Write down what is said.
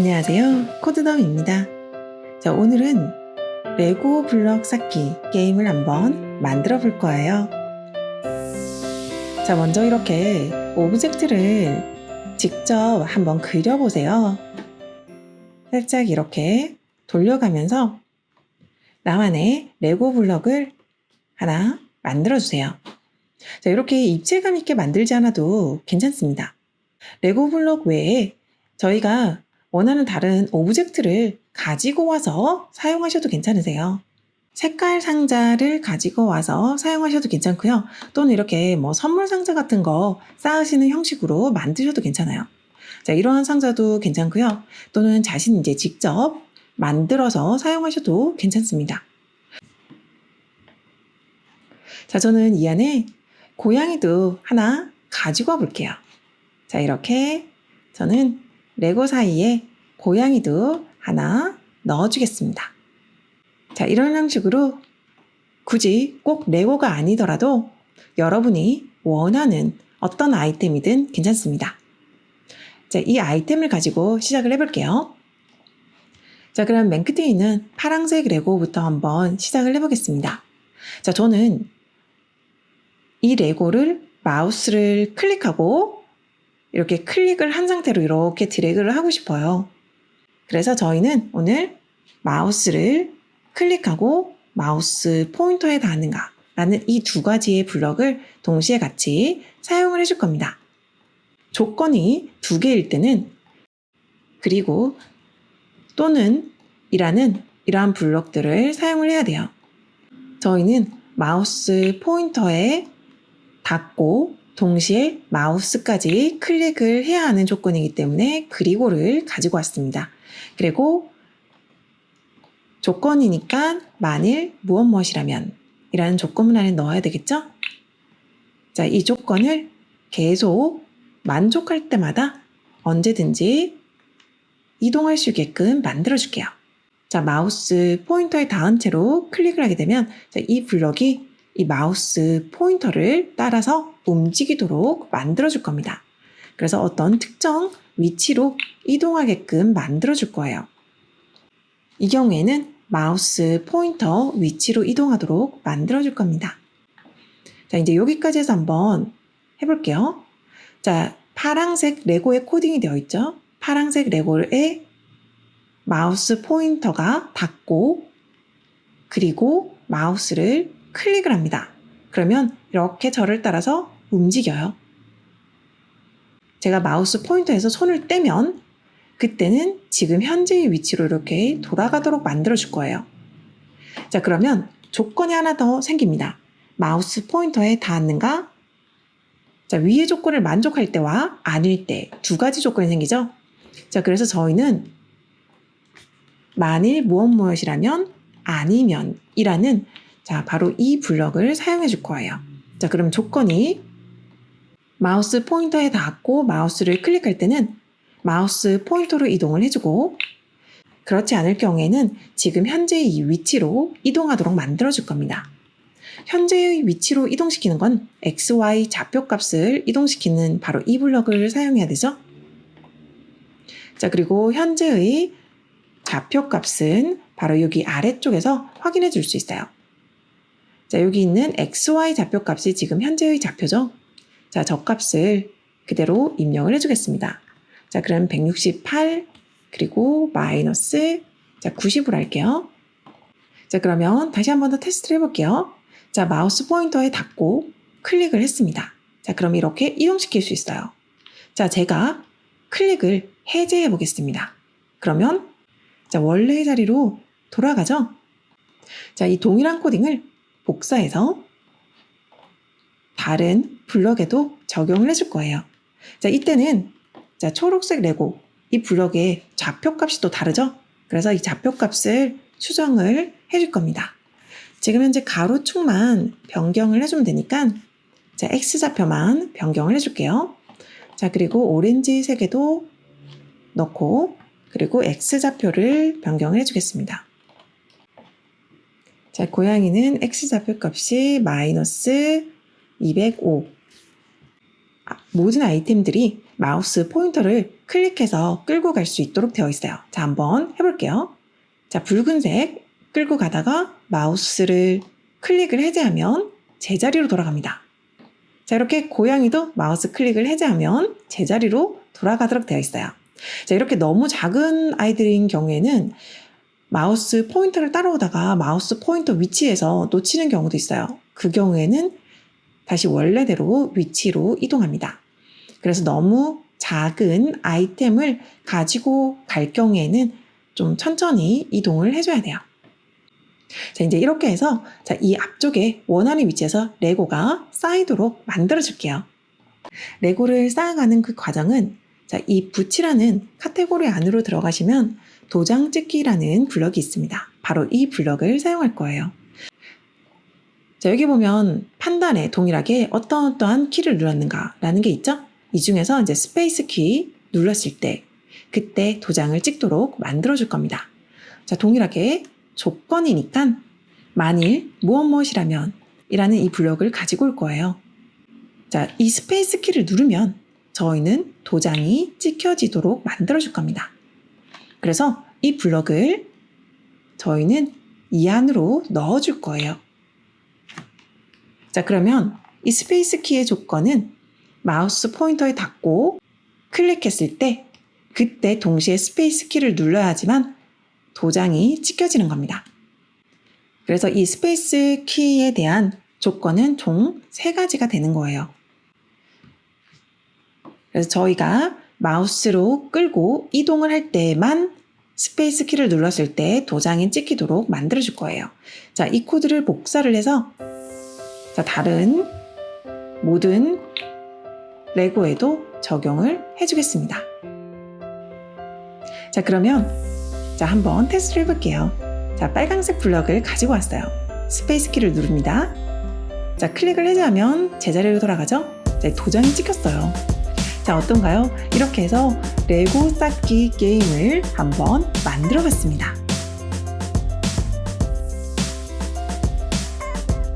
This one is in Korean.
안녕하세요. 코드덤입니다. 자, 오늘은 레고 블럭 쌓기 게임을 한번 만들어 볼 거예요. 자, 먼저 이렇게 오브젝트를 직접 한번 그려보세요. 살짝 이렇게 돌려가면서 나만의 레고 블럭을 하나 만들어 주세요. 자, 이렇게 입체감 있게 만들지 않아도 괜찮습니다. 레고 블럭 외에 저희가 원하는 다른 오브젝트를 가지고 와서 사용하셔도 괜찮으세요. 색깔 상자를 가지고 와서 사용하셔도 괜찮고요. 또는 이렇게 뭐 선물 상자 같은 거 쌓으시는 형식으로 만드셔도 괜찮아요. 자, 이러한 상자도 괜찮고요. 또는 자신 이제 직접 만들어서 사용하셔도 괜찮습니다. 자, 저는 이 안에 고양이도 하나 가지고 와 볼게요. 자, 이렇게 저는 레고 사이에 고양이도 하나 넣어주겠습니다. 자, 이런 형식으로 굳이 꼭 레고가 아니더라도 여러분이 원하는 어떤 아이템이든 괜찮습니다. 자, 이 아이템을 가지고 시작을 해볼게요. 자, 그럼 맨 끝에 있는 파란색 레고부터 한번 시작을 해보겠습니다. 자, 저는 이 레고를 마우스를 클릭하고 이렇게 클릭을 한 상태로 이렇게 드래그를 하고 싶어요. 그래서 저희는 오늘 마우스를 클릭하고 마우스 포인터에 닿는가 라는 이 두 가지의 블럭을 동시에 같이 사용을 해줄 겁니다. 조건이 두 개일 때는 그리고 또는 이라는 이러한 블럭들을 사용을 해야 돼요. 저희는 마우스 포인터에 닿고 동시에 마우스까지 클릭을 해야 하는 조건이기 때문에 그리고를 가지고 왔습니다. 그리고 조건이니까 만일 무엇 무엇이라면 이라는 조건문 안에 넣어야 되겠죠? 자, 이 조건을 계속 만족할 때마다 언제든지 이동할 수 있게끔 만들어 줄게요. 자, 마우스 포인터에 닿은 채로 클릭을 하게 되면 자, 이 블럭이 이 마우스 포인터를 따라서 움직이도록 만들어 줄 겁니다. 그래서 어떤 특정 위치로 이동하게끔 만들어 줄 거예요. 이 경우에는 마우스 포인터 위치로 이동하도록 만들어 줄 겁니다. 자, 이제 여기까지 해서 한번 해볼게요. 자, 파랑색 레고에 코딩이 되어 있죠? 파랑색 레고에 마우스 포인터가 닿고 그리고 마우스를 클릭을 합니다. 그러면 이렇게 저를 따라서 움직여요. 제가 마우스 포인터에서 손을 떼면 그때는 지금 현재의 위치로 이렇게 돌아가도록 만들어 줄 거예요. 자, 그러면 조건이 하나 더 생깁니다. 마우스 포인터에 닿았는가? 자, 위의 조건을 만족할 때와 아닐 때 두 가지 조건이 생기죠? 자, 그래서 저희는 만일 무엇 무엇이라면 아니면이라는 자, 바로 이 블럭을 사용해 줄 거예요. 자, 그럼 조건이 마우스 포인터에 닿고 마우스를 클릭할 때는 마우스 포인터로 이동을 해주고 그렇지 않을 경우에는 지금 현재의 이 위치로 이동하도록 만들어 줄 겁니다. 현재의 위치로 이동시키는 건 XY 좌표 값을 이동시키는 바로 이 블럭을 사용해야 되죠. 자, 그리고 현재의 좌표 값은 바로 여기 아래쪽에서 확인해 줄 수 있어요. 자, 여기 있는 XY 좌표값이 지금 현재의 좌표죠. 자, 저 값을 그대로 입력을 해주겠습니다. 자, 그럼 168 그리고 마이너스 자 90으로 할게요. 자, 그러면 다시 한 번 더 테스트를 해볼게요. 자, 마우스 포인터에 닿고 클릭을 했습니다. 자, 그럼 이렇게 이동시킬 수 있어요. 자, 제가 클릭을 해제해 보겠습니다. 그러면 자, 원래의 자리로 돌아가죠? 자, 이 동일한 코딩을 복사해서 다른 블럭에도 적용을 해줄 거예요. 자, 이때는 자, 초록색 레고 이 블럭의 좌표 값이 또 다르죠? 그래서 이 좌표 값을 수정을 해줄 겁니다. 지금 현재 가로축만 변경을 해주면 되니까 자, X좌표만 변경을 해줄게요. 자, 그리고 오렌지색에도 넣고 그리고 X좌표를 변경을 해주겠습니다. 자, 고양이는 X좌표 값이 마이너스 205. 아, 모든 아이템들이 마우스 포인터를 클릭해서 끌고 갈 수 있도록 되어 있어요. 자, 한번 해볼게요. 자, 붉은색 끌고 가다가 마우스를 클릭을 해제하면 제자리로 돌아갑니다. 자, 이렇게 고양이도 마우스 클릭을 해제하면 제자리로 돌아가도록 되어 있어요. 자, 이렇게 너무 작은 아이들인 경우에는 마우스 포인터를 따라오다가 마우스 포인터 위치에서 놓치는 경우도 있어요. 그 경우에는 다시 원래대로 위치로 이동합니다. 그래서 너무 작은 아이템을 가지고 갈 경우에는 좀 천천히 이동을 해줘야 돼요. 자, 이제 이렇게 해서 자, 이 앞쪽에 원하는 위치에서 레고가 쌓이도록 만들어 줄게요. 레고를 쌓아가는 그 과정은 자, 이 붓이라는 카테고리 안으로 들어가시면 도장 찍기라는 블럭이 있습니다. 바로 이 블럭을 사용할 거예요. 자, 여기 보면 판단에 동일하게 어떠한 어떠한 키를 눌렀는가라는 게 있죠? 이 중에서 이제 스페이스 키 눌렀을 때 그때 도장을 찍도록 만들어 줄 겁니다. 자, 동일하게 조건이니까 만일 무엇 무엇이라면 이라는 이 블럭을 가지고 올 거예요. 자, 이 스페이스 키를 누르면 저희는 도장이 찍혀지도록 만들어 줄 겁니다. 그래서 이 블럭을 저희는 이 안으로 넣어 줄 거예요. 자, 그러면 이 스페이스 키의 조건은 마우스 포인터에 닿고 클릭했을 때 그때 동시에 스페이스 키를 눌러야지만 도장이 찍혀지는 겁니다. 그래서 이 스페이스 키에 대한 조건은 총세 가지가 되는 거예요. 그래서 저희가 마우스로 끌고 이동을 할 때만 스페이스 키를 눌렀을 때 도장이 찍히도록 만들어 줄 거예요. 자, 이 코드를 복사를 해서 자, 다른 모든 레고에도 적용을 해 주겠습니다. 자, 그러면 자, 한번 테스트를 해 볼게요. 자, 빨간색 블럭을 가지고 왔어요. 스페이스 키를 누릅니다. 자, 클릭을 해제하면 제자리로 돌아가죠? 자, 도장이 찍혔어요. 자, 어떤가요? 이렇게 해서 레고 쌓기 게임을 한번 만들어 봤습니다.